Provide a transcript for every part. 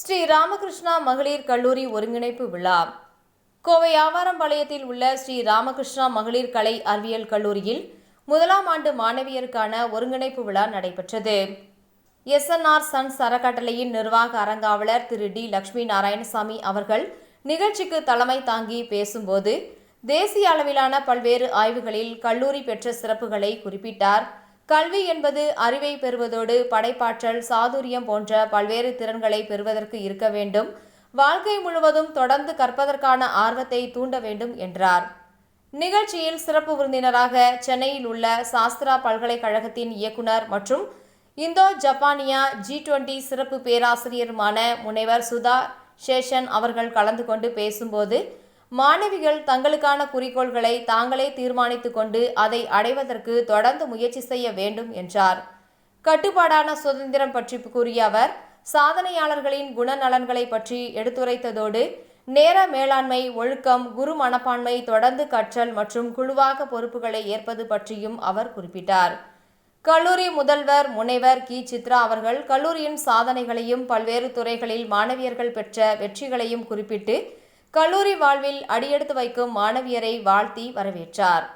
ஸ்ரீ ராமகிருஷ்ணா மகளிர் கல்லூரி ஒருங்கிணைப்பு விழா. கோவை ஆவாரம்பாளையத்தில் உள்ள ஸ்ரீ ராமகிருஷ்ணா மகளிர் கலை அறிவியல் கல்லூரியில் முதலாம் ஆண்டு மாணவியருக்கான ஒருங்கிணைப்பு விழா நடைபெற்றது. எஸ்என்ஆர் சன்ஸ் அறக்கட்டளையின் நிர்வாக அரங்காவலர் திரு டி லட்சுமி நாராயணசாமி அவர்கள் நிகழ்ச்சிக்கு தலைமை தாங்கி பேசும்போது தேசிய அளவிலான பல்வேறு ஆய்வுகளில் கல்லூரி பெற்ற சிறப்புகளை குறிப்பிட்டார். கல்வி என்பது அறிவை பெறுவதோடு படைப்பாற்றல் சாதுரியம் போன்ற பல்வேறு திறன்களை பெறுவதற்கு இருக்க வேண்டும். வாழ்க்கை முழுவதும் தொடர்ந்து கற்பதற்கான ஆர்வத்தை தூண்ட வேண்டும் என்றார். நிகழ்ச்சியில் சிறப்பு விருந்தினராக சென்னையில் உள்ள சாஸ்திரா பல்கலைக்கழகத்தின் இயக்குனர் மற்றும் இந்தோ ஜப்பானியா ஜி டுவெண்டி சிறப்பு பேராசிரியருமான முனைவர் சுதா சேஷன் அவர்கள் கலந்து கொண்டு பேசும்போது மாணவிகள் தங்களுக்கான குறிக்கோள்களை தாங்களே தீர்மானித்துக் கொண்டு அதை அடைவதற்கு தொடர்ந்து முயற்சி செய்ய வேண்டும் என்றார். கட்டுப்பாடான சுதந்திரம் பற்றி கூறிய அவர் சாதனையாளர்களின் குணநலன்களை பற்றி எடுத்துரைத்ததோடு நேர மேலாண்மை ஒழுக்கம் குரு மனப்பான்மை தொடர்ந்து கற்றல் மற்றும் குழுவாக பொறுப்புகளை ஏற்பது பற்றியும் அவர் குறிப்பிட்டார். கல்லூரி முதல்வர் முனைவர் கி. சித்ரா அவர்கள் கல்லூரியின் சாதனைகளையும் பல்வேறு துறைகளில் மாணவியர்கள் பெற்ற வெற்றிகளையும் குறிப்பிட்டு கல்லூரி வாழ்வில் அடியெடுத்து வைக்கும் மாணவியரை வாழ்த்தி வரவேற்றார்.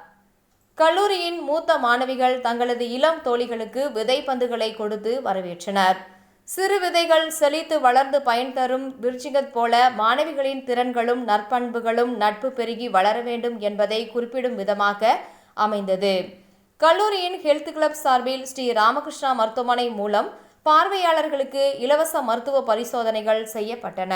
கல்லூரியின் மூத்த மாணவிகள் தங்களது இளம் தோழிகளுக்கு விதைப்பந்துகளை கொடுத்து வரவேற்றனர். சிறு விதைகள் செழித்து வளர்ந்து பயன் தரும் விருச்சிகத் போல மாணவிகளின் திறன்களும் நற்பண்புகளும் நட்பு பெருகி வளர வேண்டும் என்பதை குறிப்பிடும் விதமாக அமைந்தது. கல்லூரியின் ஹெல்த் கிளப் சார்பில் ஸ்ரீ ராமகிருஷ்ணா மருத்துவமனை மூலம் பார்வையாளர்களுக்கு இலவச மருத்துவ பரிசோதனைகள் செய்யப்பட்டன.